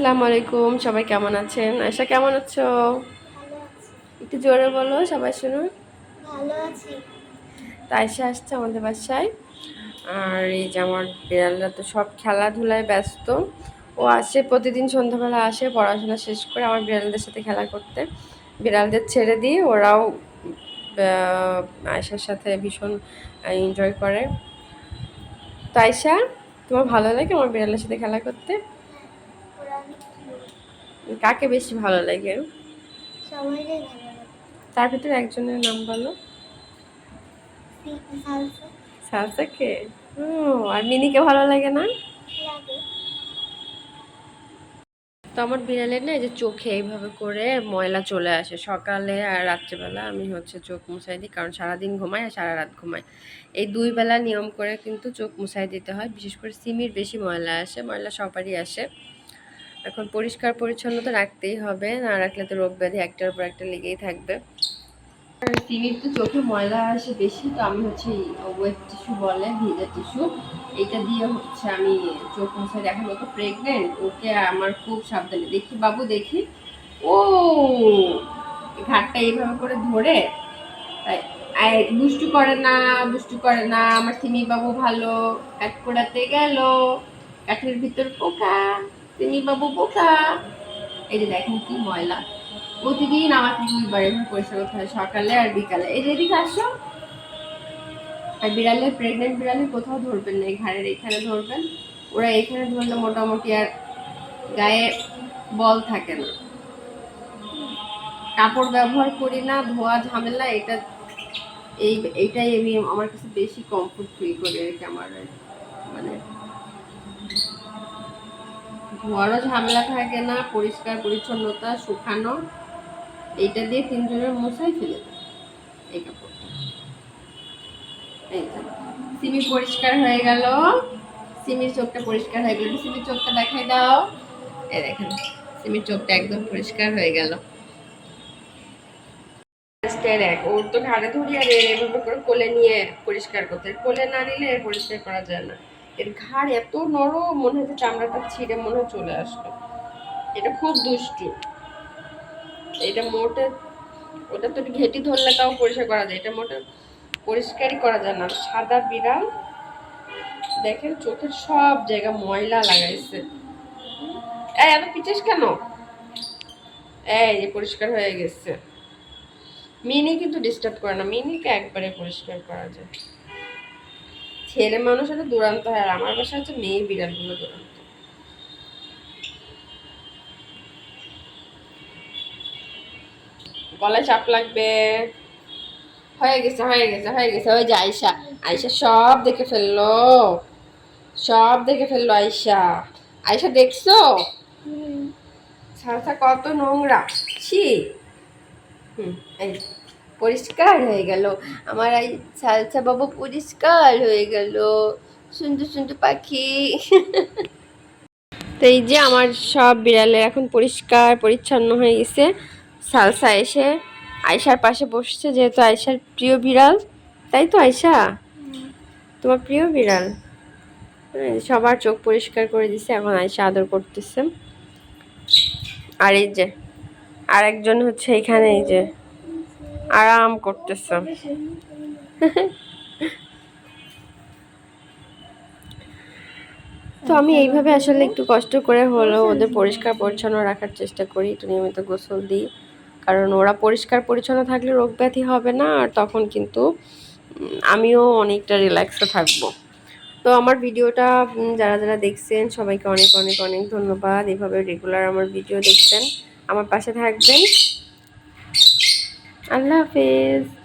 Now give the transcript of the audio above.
আসসালামু আলাইকুম সবাই কেমন আছেন? আয়সা কেমন আছো? একটু জোরে বলো সবাই শুনুন। ভালো আছি। তো আয়সা আসছে আমাদের বাসায়। আর এই যে আমার বিড়ালরা তো সব খেলাধুলায় ব্যস্ত। ও আসে প্রতিদিন সন্ধ্যাবেলা আসে পড়াশোনা শেষ করে আমার বিড়ালদের সাথে খেলা করতে। বিড়ালদের ছেড়ে দিয়ে ওরাও আয়সার সাথে ভীষণ এনজয় করে। তো আয়সা তোমার ভালো লাগে আমার বিড়ালের সাথে খেলা করতে। কাকে বেশি ভালো লাগে? তার ভিতরে একজনের নাম বলো। সালসাকে ও আর মিনিকে ভালো লাগে না? তো আমার বিড়ালের না এই যে চোখে এইভাবে করে ময়লা চলে আসে। সকালে আর রাত্রেবেলা আমি হচ্ছে চোখ মুছাই দিই কারণ সারাদিন ঘুমাই আর সারা রাত ঘুমাই। এই দুই বেলা নিয়ম করে কিন্তু চোখ মুছাই দিতে হয়। বিশেষ করে সিমির বেশি ময়লা আসে ময়লা সবারই আসে। এখন পরিষ্কার পরিচ্ছন্নতা রাখতেই হবে, না রাখলে তো রোগ ব্যাধি একটার পর একটা লেগেই থাকবে। সিমির তো চোখে ময়লা আসে বেশি, তো আমি হচ্ছে ওয়েট টিস্যু বলে, ভিজা টিস্যু এটা দিয়ে হচ্ছে আমি চোখ মুছাই এখন ও তো প্রেগনেন্ট ওকে আমার খুব সাবধানে। দেখি বাবু, দেখি। ও, ঘাটটা এইভাবে করে ধরে, তাই দুষ্টু করে না, দুষ্টু করে না, আমার সিমি বাবু ভালো কাঠ কোড়াতে গেল, কাঠের ভিতর পোকা। বাবু পোকা এই যে দেখেন কি ময়লা। প্রতিদিন আমাকে দুইবার এভাবে পরিষ্কার করতে হয়, সকালে আর বিকালে। এই যে এদিকে আসো। আর বিড়ালে প্রেগনেন্ট বিড়ালে কোথাও ধরবেন না, এই ঘাড়ের এখানে ধরবেন। ওরা এখানে ধরলে মোটামুটি আর গায়ে বল থাকে না। কাপড় ব্যবহার করি না, ধোয়া ঝামেলা, এটা এই, এইটাই আমি আমার কাছে বেশি কমফোর্ট ফিল করি আর কি আমার মানে ধোয়ারও ঝামেলা থাকে না, পরিষ্কার পরিচ্ছন্নতা, শুকানো। এইটা দিয়ে তিনজনের মশাই ফেলে দেয় এই সিমি পরিষ্কার হয়ে গেল। সিমির চোখটা পরিষ্কার হয়ে গেল। সিমির চোখটা দেখাই দাও। এই দেখেন, সিমির চোখটা একদম পরিষ্কার হয়ে গেল। এক, ওর তো ঘাড়ে ধরি আর এভাবে করে কোলে নিয়ে পরিষ্কার করতে কোলে না নিলে পরিষ্কার করা যায় না। এর ঘাড় এত নরম, মনে হচ্ছে চামড়াটা ছিঁড়ে মনে হয় চলে আসলো। এটা খুব দুষ্টু। এটা মোটে, ওটা তো ঘেঁটি ধরলে তাও পরিষ্কার করা যায়। এটা মোটে পরিষ্কারই করা যায় না। সাদা বিড়াল, দেখেন চোখের সব জায়গা ময়লা লাগাইছে। এই এত পিছিস কেন? এই যে পরিষ্কার হয়ে গেছে। মিনি কিন্তু ডিস্টার্ব করে না। মিনিকে একবারে পরিষ্কার করা যায়। ছেলে মানুষ হলে দুরান্ত হয় আর আমার বাসা হচ্ছে মেয়ে বিড়ালগুলো দুরান্ত। গলায় চাপ লাগবে। হয়ে গেছে হয়ে গেছে হয়ে গেছে ওই যে আয়সা আয়সা সব দেখে ফেলল। সব দেখে ফেলল আয়সা আয়সা দেখছ? সালসা কত নোংরা। ছি। হুম এই। পরিষ্কার হয়ে গেল। আমার এই সালসা বাবু পরিষ্কার হয়ে গেল। সুন্দর সুন্দর পাখি। তো এই যে আমার সব বিড়ালে এখন পরিষ্কার, পরিচ্ছন্ন হয়ে গেছে। সালসা এসে আয়সার পাশে বসছে, যেহেতু আয়সার প্রিয় বিড়াল। তাই তো আয়সা তোমার প্রিয় বিড়াল? সবার চোখ পরিষ্কার করে দিছে, এখন আয়সা আদর করতেছে। আর এই যে আরেকজন হচ্ছে এখানে, এই যে আরাম করতেছে। তো আমি এইভাবে আসলে একটু কষ্ট করে হলেও ওদের পরিষ্কার পরিচ্ছন্ন রাখার চেষ্টা করি, একটু নিয়মিত গোসল দিই। কারণ ওরা পরিষ্কার পরিচ্ছন্ন থাকলে রোগ ব্যাধি হবে না, আর তখন কিন্তু আমিও অনেকটা রিল্যাক্সে থাকব। তো আমার ভিডিওটা যারা যারা দেখছেন, সবাইকে অনেক অনেক অনেক ধন্যবাদ। এভাবে রেগুলার আমার ভিডিও দেখছেন আমার পাশে থাকবেন। আল্লাহ হাফেজ।